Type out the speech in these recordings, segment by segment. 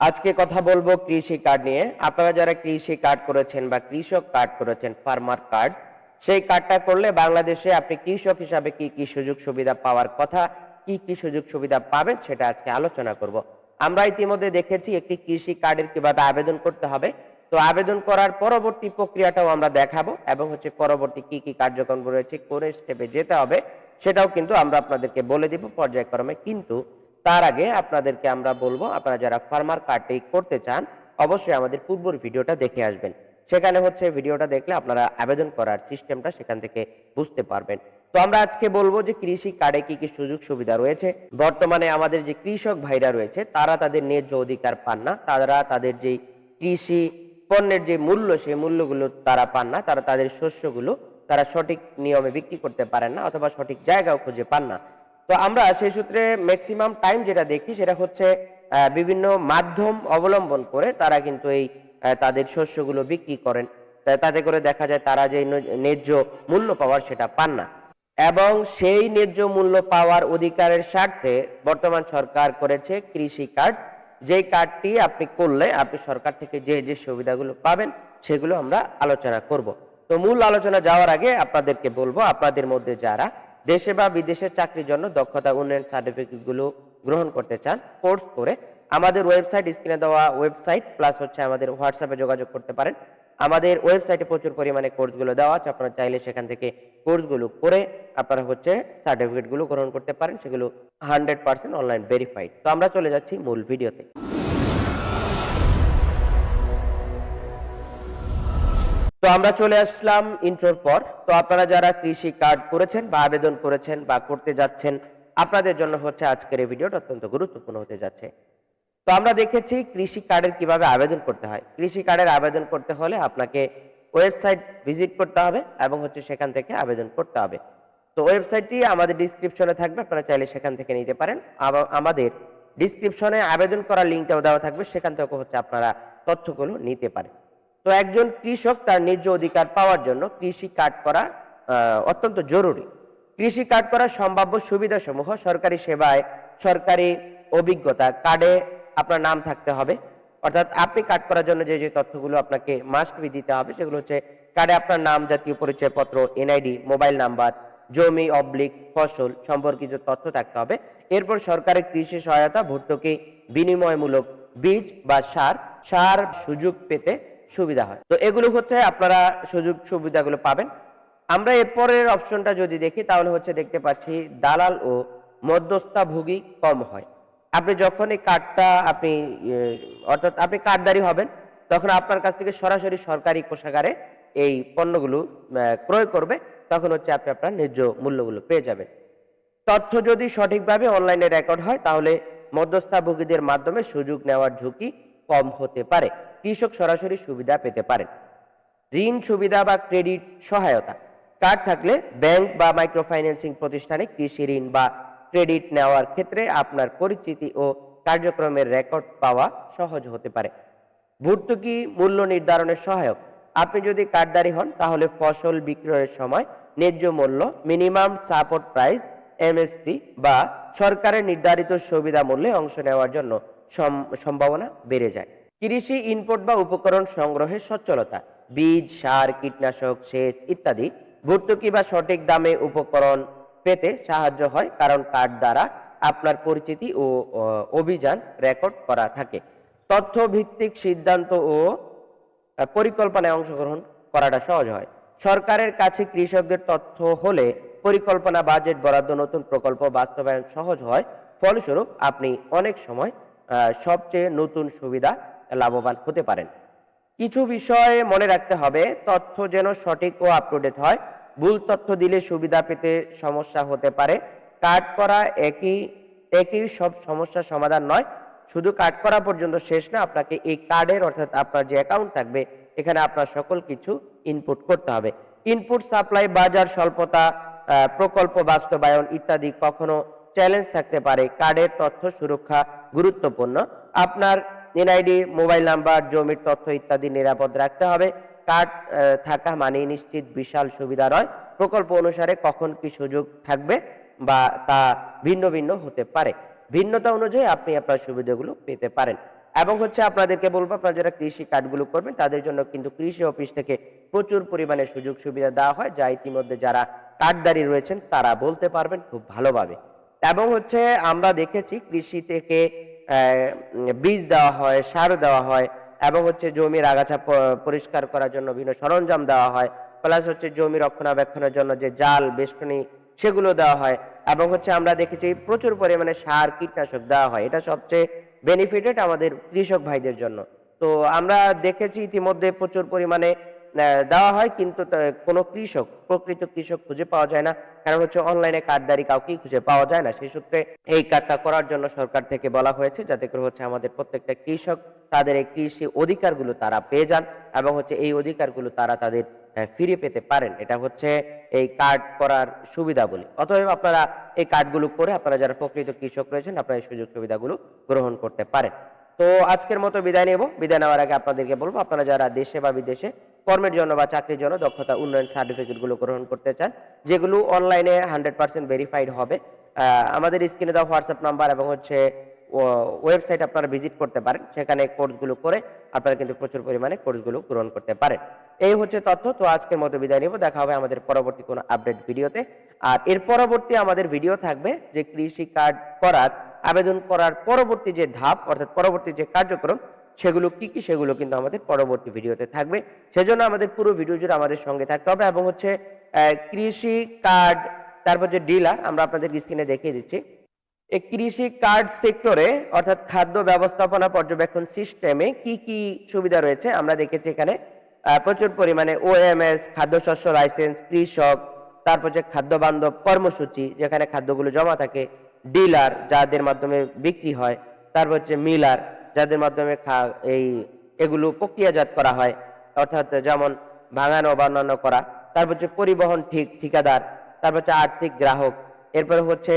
আজকে কথা বলব কৃষি কার্ড নিয়ে। আপনারা যারা কৃষি কার্ড করেছেন বা কৃষক কার্ড করেছেন, ফার্মার কার্ড, সেই কার্ডটা করলে বাংলাদেশে আপনি কৃষক হিসাবে কি কি সুযোগ সুবিধা পাওয়ার কথা, কি কি সুযোগ সুবিধা পাবেন সেটা আজকে আলোচনা করব। আমরা ইতিমধ্যে দেখেছি একটি কৃষি কার্ডের কীভাবে আবেদন করতে হবে। তো আবেদন করার পরবর্তী প্রক্রিয়াটাও আমরা দেখাবো এবং হচ্ছে পরবর্তী কি কি কার্যক্রম রয়েছে, কোন স্টেপে যেতে হবে, সেটাও কিন্তু আমরা আপনাদেরকে বলে দিব পর্যায়ক্রমে। কিন্তু তার আগে আপনাদেরকে আমরা বলব, আপনারা যারা ফার্মার কার্ডটি করতে চান, অবশ্যই আমাদের পূর্বর ভিডিওটা দেখে আসবেন। সেখানে হচ্ছে ভিডিওটা দেখলে আপনারা আবেদন করার সিস্টেমটা সেখান থেকে বুঝতে পারবেন। তো আমরা আজকে বলব যে কৃষি কার্ডে কি কি সুযোগ সুবিধা রয়েছে। বর্তমানে আমাদের যে কৃষক ভাইরা রয়েছে, তারা তাদের ন্যায্য অধিকার পান না। তারা তাদের যে কৃষি পণ্যের যে মূল্য, সেই মূল্যগুলো তারা পান না। তারা তাদের শস্যগুলো তারা সঠিক নিয়মে বিক্রি করতে পারেন না অথবা সঠিক জায়গাও খুঁজে পান না। তো আমরা সেই সূত্রে ম্যাক্সিমাম টাইম যেটা দেখি সেটা হচ্ছে বিভিন্ন মাধ্যম অবলম্বন করে তারা কিন্তু এই তাদের শস্যগুলো বিক্রি করেন। তাতে করে দেখা যায় তারা যে ন্যায্য মূল্য পাওয়ার সেটা পান না। এবং সেই ন্যায্য মূল্য পাওয়ার অধিকারের স্বার্থে বর্তমান সরকার করেছে কৃষি কার্ড। যেই কার্ডটি আপনি করলে আপনি সরকার থেকে যে যে সুবিধাগুলো পাবেন সেগুলো আমরা আলোচনা করব। তো মূল আলোচনা যাওয়ার আগে আপনাদেরকে বলব, আপনাদের মধ্যে যারা দেশে বা বিদেশে চাকরির জন্য দক্ষতা উন্নয়ন সার্টিফিকেটগুলো গ্রহণ করতে চান কোর্স করে আমাদের ওয়েবসাইট স্ক্রিনে দেওয়া ওয়েবসাইট প্লাস হচ্ছে আমাদের হোয়াটসঅ্যাপে যোগাযোগ করতে পারেন। আমাদের ওয়েবসাইটে প্রচুর পরিমাণে কোর্সগুলো দেওয়া আছে, আপনারা চাইলে সেখান থেকে কোর্সগুলো করে আপনারা হচ্ছে সার্টিফিকেটগুলো গ্রহণ করতে পারেন, সেগুলো হান্ড্রেড পার্সেন্ট অনলাইন ভেরিফাইড তো আমরা চলে যাচ্ছি মূল ভিডিওতে তো আমরা চলে আসলাম ইন্ট্রোর পর। তো আপনারা যারা কৃষি কার্ড করেছেন বা আবেদন করেছেন বা করতে যাচ্ছেন, আপনাদের জন্য হচ্ছে আজকের এই ভিডিওটা অত্যন্ত গুরুত্বপূর্ণ হতে যাচ্ছে। তো আমরা দেখেছি কৃষি কার্ডের কীভাবে আবেদন করতে হয়। কৃষি কার্ডের আবেদন করতে হলে আপনাকে ওয়েবসাইট ভিজিট করতে হবে এবং হচ্ছে সেখান থেকে আবেদন করতে হবে। তো ওয়েবসাইটটি আমাদের ডিসক্রিপশনে থাকবে, আপনারা চাইলে সেখান থেকে নিতে পারেন। আমাদের ডিসক্রিপশনে আবেদন করার লিঙ্কটাও দেওয়া থাকবে, সেখান থেকে হচ্ছে আপনারা তথ্যগুলো নিতে পারেন। তো একজন কৃষক তার ন্যায্য অধিকার পাওয়ার জন্য কৃষি কার্ড করা অত্যন্ত জরুরি। কৃষি কার্ড করার সম্ভাব্য সুবিধাসমূহ সরকারি সেবায়, সরকারি অভিজ্ঞতা কার্ডে আপনার নাম থাকতে হবে। অর্থাৎ আপনি কার্ড করার জন্য যে যে তথ্যগুলো আপনাকে মাস্ট বি দিতে হবে, সেগুলো হচ্ছে কার্ডে আপনার নাম, জাতীয় পরিচয়পত্র এনআইডি মোবাইল নাম্বার জমি অবলিক ফসল সম্পর্কিত তথ্য থাকতে হবে। এরপর সরকারের কৃষি সহায়তা, ভর্তুকি বিনিময়মূলক বীজ বা সার সার সুযোগ পেতে সুবিধা হয়। তো এগুলো হচ্ছে আপনারা সুযোগ সুবিধাগুলো পাবেন। আমরা এরপরের অপশনটা যদি দেখি, তাহলে হচ্ছে দেখতে পাচ্ছি দালাল ও মধ্যস্থাভোগী কম হয়। আপনি যখন এই কার্ডটা আপনি অর্থাৎ আপনি কার্ডদারি হবেন, তখন আপনার কাছ থেকে সরাসরি সরকারি কোষাগারে এই পণ্যগুলো ক্রয় করবে, তখন হচ্ছে আপনি আপনার ন্যায্য মূল্যগুলো পেয়ে যাবেন। তথ্য যদি সঠিকভাবে অনলাইনে রেকর্ড হয়, তাহলে মধ্যস্থাভোগীদের মাধ্যমে সুযোগ নেওয়ার ঝুঁকি কম হতে পারে। কৃষক সরাসরি সুবিধা পেতে পারেন। ঋণ সুবিধা বা ক্রেডিট সহায়তা। কার্ড থাকলে ব্যাংক বা মাইক্রো ফাইন্যান্সিং প্রতিষ্ঠানে কৃষি ঋণ বা ক্রেডিট নেওয়ার ক্ষেত্রে আপনার পরিচিতি ও কার্যক্রমের রেকর্ড পাওয়া সহজ হতে পারে। ভর্তুকি মূল্য নির্ধারণের সহায়ক। আপনি যদি কার্ডদারি হন, তাহলে ফসল বিক্রয়ের সময় ন্যায্য মূল্য, মিনিমাম সাপোর্ট প্রাইস, এমএসপি বা সরকারের নির্ধারিত সুবিধা মূল্যে অংশ নেওয়ার জন্য সম্ভাবনা বেড়ে যায়। কৃষি ইনপুট বা উপকরণ সংগ্রহে সচ্ছলতা, বীজ, সার, কীটনাশক, সেচ ইত্যাদি ভর্তুকি বা সঠিক দামে উপকরণ পেতে সাহায্য হয় কারণ কার্ড দ্বারা আপনার পরিচিতি ও অভিযান রেকর্ড করা থাকে। তথ্য ভিত্তিক সিদ্ধান্ত ও পরিকল্পনায় অংশগ্রহণ করাটা সহজ হয়। সরকারের কাছে কৃষকদের তথ্য হলে পরিকল্পনা, বাজেট বরাদ্দ, নতুন প্রকল্প বাস্তবায়ন সহজ হয়। ফলস্বরূপ আপনি অনেক সময় সবচেয়ে নতুন সুবিধা লাভবান হতে পারেন। কিছু বিষয়ে মনে রাখতে হবে, তথ্য যেন সঠিক ও আপটুডেট হয়। ভুল তথ্য দিলে সুবিধা পেতে সমস্যা হতে পারে। কার্ড করা একই একই সব সমস্যার সমাধান নয়। শুধু কার্ড করা পর্যন্ত শেষ না, আপনাকে এই কার্ডের অর্থাৎ আপনার যে অ্যাকাউন্ট থাকবে, এখানে আপনার সকল কিছু ইনপুট করতে হবে। ইনপুট সাপ্লাই বাজার, স্বল্পতা প্রকল্প, বাস্তবায়ন ইত্যাদি কখনো চ্যালেঞ্জ থাকতে পারে কার্ডের তথ্য সুরক্ষা গুরুত্বপূর্ণ। আপনার এনআইডি মোবাইল নাম্বার জমির তথ্য ইত্যাদি নিরাপদ রাখতে হবে। কার্ড থাকা মানে নিশ্চিত বিশাল সুবিধা নয়। প্রকল্প অনুসারে কখন কি সুযোগ থাকবে বা তা ভিন্ন ভিন্ন হতে পারে। ভিন্নতা অনুযায়ী আপনি আপনার সুবিধাগুলো পেতে পারেন। এবং হচ্ছে আপনাদেরকে বলব, আপনারা যারা কৃষি কার্ডগুলো করবেন, তাদের জন্য কিন্তু কৃষি অফিস থেকে প্রচুর পরিমাণে সুযোগ সুবিধা দেওয়া হয়, যা ইতিমধ্যে যারা কার্ডদারি রয়েছেন, তারা বলতে পারবেন খুব ভালোভাবে। এবং হচ্ছে আমরা দেখেছি কৃষি থেকে বীজ দেওয়া হয়, সার দেওয়া হয়, এবং হচ্ছে জমির আগাছা পরিষ্কার করার জন্য বিভিন্ন সরঞ্জাম দেওয়া হয়, প্লাস হচ্ছে জমি রক্ষণাবেক্ষণের জন্য যে জাল, বেষ্টনী, সেগুলো দেওয়া হয়, এবং হচ্ছে আমরা দেখেছি প্রচুর পরিমাণে সার, কীটনাশক দেওয়া হয়। এটা সবচেয়ে বেনিফিটেড আমাদের কৃষক ভাইদের জন্য। তো আমরা দেখেছি ইতিমধ্যে প্রচুর পরিমাণে দেওয়া হয়, কিন্তু কোনো কৃষক, প্রকৃত কৃষক খুঁজে পাওয়া যায় না। কারণ হচ্ছে অনলাইনে কার্ডদারি কাউকেই খুঁজে পাওয়া যায় না। সেই সূত্রে এই কার্ডটা করার জন্য সরকার থেকে বলা হয়েছে, যাতে করে হচ্ছে আমাদের প্রত্যেকটা কৃষক তাদের এই কৃষি অধিকারগুলো তারা পেয়ে যান এবং হচ্ছে এই অধিকারগুলো তারা তাদের ফিরে পেতে পারেন। এটা হচ্ছে এই কার্ড করার সুবিধা বলি। অতএব আপনারা এই কার্ডগুলো করে আপনারা যারা প্রকৃত কৃষক রয়েছেন, আপনারা এই সুযোগ সুবিধাগুলো গ্রহণ করতে পারেন। তো আজকের মতো বিদায় নেব। বিদায় নেওয়ার আগে আপনাদেরকে বলব, আপনারা যারা দেশে বা বিদেশে কর্মের জন্য বা চাকরির জন্য দক্ষতা উন্নয়ন সার্টিফিকেটগুলো গ্রহণ করতে চান, যেগুলো অনলাইনে হান্ড্রেড পার্সেন্ট ভেরিফাইড হবে। আমাদের স্ক্রিনে দেওয়া হোয়াটসঅ্যাপ নাম্বার এবং হচ্ছে ওয়েবসাইট আপনারা ভিজিট করতে পারেন। সেখানে কোর্সগুলো করে আপনারা কিন্তু প্রচুর পরিমাণে কোর্সগুলো গ্রহণ করতে পারেন। এই হচ্ছে তথ্য। তো আজকের মতো বিদায় নিব। দেখা হবে আমাদের পরবর্তী কোনো আপডেট ভিডিওতে আর এর পরবর্তী আমাদের ভিডিও থাকবে যে কৃষি কার্ড করার, আবেদন করার পরবর্তী যে ধাপ, অর্থাৎ পরবর্তী যে কার্যক্রম সেগুলো কি কি সেগুলো কিন্তু আমাদের পরবর্তী ভিডিওতে থাকবে। সেজন্য আমাদের পুরো ভিডিও জুড়ে আমাদের সঙ্গে থাকতে হবে এবং হচ্ছে কৃষি কার্ড, তারপর যে ডিলার, আমরা আপনাদের স্ক্রিনে দেখিয়ে দিচ্ছি। এই কৃষি কার্ড সেক্টরে, অর্থাৎ খাদ্য ব্যবস্থাপনা পর্যবেক্ষণ সিস্টেমে কি কি সুবিধা রয়েছে, আমরা দেখেছি এখানে প্রচুর পরিমাণে ওএমএস খাদ্যশস্য লাইসেন্স, কৃষক, তারপর যে খাদ্য বান্ধব কর্মসূচি, যেখানে খাদ্যগুলো জমা থাকে, ডিলার, যাদের মাধ্যমে বিক্রি হয়, তারপর হচ্ছে মিলার যাদের মাধ্যমে এই, এগুলো প্রক্রিয়াজাত করা হয়। অর্থাৎ যেমন ভাঙানো বা অন্যান্য করা। তারপর হচ্ছে পরিবহন ঠিক, ঠিকাদার। তারপর হচ্ছে আর্থিক গ্রাহক। এরপরে হচ্ছে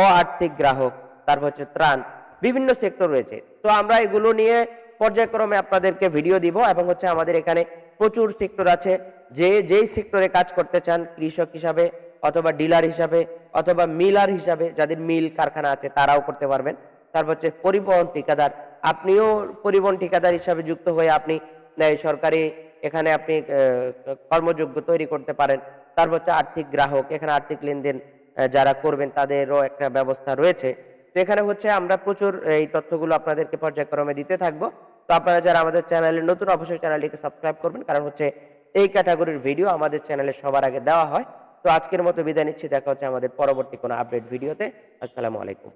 অ আর্থিক গ্রাহক। তারপর হচ্ছে ত্রাণ। বিভিন্ন সেক্টর রয়েছে। তো আমরা এগুলো নিয়ে পর্যায়ক্রমে আপনাদেরকে ভিডিও দিব এবং হচ্ছে আমাদের এখানে প্রচুর সেক্টর আছে। যে, যেই সেক্টরে কাজ করতে চান, কৃষক হিসাবে অথবা ডিলার হিসাবে অথবা মিলার হিসাবে, যাদের মিল কারখানা আছে, তারাও করতে পারবেন। তারপর হচ্ছে পরিবহন ঠিকাদার। আপনিও পরিবহন ঠিকাদার হিসাবে যুক্ত হয়ে আপনি সরকারি এখানে আপনি কর্মযোগ্য তৈরি করতে পারেন। তারপর হচ্ছে আর্থিক গ্রাহক, এখানে আর্থিক লেনদেন যারা করবেন তাদেরও একটা ব্যবস্থা রয়েছে। তো এখানে হচ্ছে আমরা প্রচুর এই তথ্যগুলো আপনাদেরকে পর্যায়ক্রমে দিতে থাকব। তো আপনারা যারা আমাদের চ্যানেলে নতুন, অবশ্যই চ্যানেলটিকে সাবস্ক্রাইব করবেন। কারণ হচ্ছে এই ক্যাটাগরির ভিডিও আমাদের চ্যানেলে সবার আগে দেওয়া হয়। তো আজকের মতো বিদায় নিচ্ছি। দেখা হচ্ছে আমাদের পরবর্তী কোনো আপডেট ভিডিওতে। আসসালামু আলাইকুম।